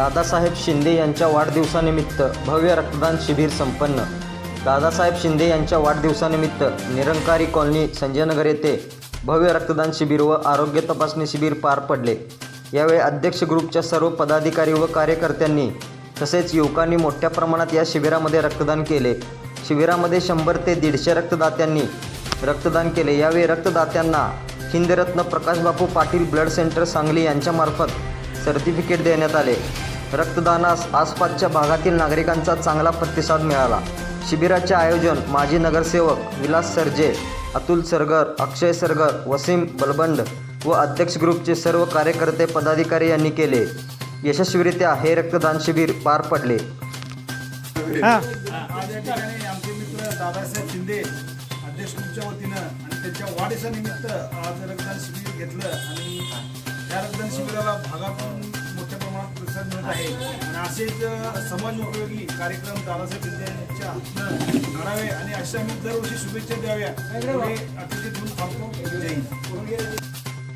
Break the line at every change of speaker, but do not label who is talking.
दादासाहेब शिंदे यांच्या वाढदिवसानिमित्त भव्य रक्तदान शिबिर संपन्न. दादासाहेब शिंदे यांच्या वाढदिवसानिमित्त निरंकारी कॉलनी संजयनगर येथे भव्य रक्तदान शिबिर व आरोग्य तपासणी शिबिर पार पडले. यावेळी अध्यक्ष ग्रुपच्या सर्व पदाधिकारी व कार्यकर्त्यांनी तसेच युवकांनी मोठ्या प्रमाणात या शिबिरामध्ये रक्तदान केले. शिबिरामध्ये शंभर ते दीडशे रक्तदात्यांनी रक्तदान केले. यावेळी रक्तदात्यांना हिंदरत्न प्रकाशबापू पाटील ब्लड सेंटर सांगली यांच्यामार्फत सर्टिफिकेट देण्यात आले. रक्तदानास आसपासच्या भागातील नागरिकांचा चांगला प्रतिसाद मिळाला. शिबिराचे आयोजन माजी नगरसेवक विलास सरजे अतुल सरगर अक्षय सरगर वसीम बलबंड व अध्यक्ष ग्रुपचे सर्व कार्यकर्ते पदाधिकारी यांनी केले. यशस्वीरित्या हे रक्तदान शिबिर पार पडले.
हा.
आज या ठिकाणी आमचे मित्र दादासाहेब शिंदे अध्यक्ष ग्रुपच्या वतीनं आणि त्यांच्या वाढदिवसानिमित्त आज रक्तदान शिबिर घेतलं आणि या रक्तदान शिबिराला भागातून प्रतिसाद मिळत आहे. आणि असेच समाज उपयोगी कार्यक्रम दादासाहेब शिंदे यांच्या हातनं घडावे आणि अशा आम्ही दरवर्षी शुभेच्छा द्याव्या. एवढे अतिशय देऊन थांबतो.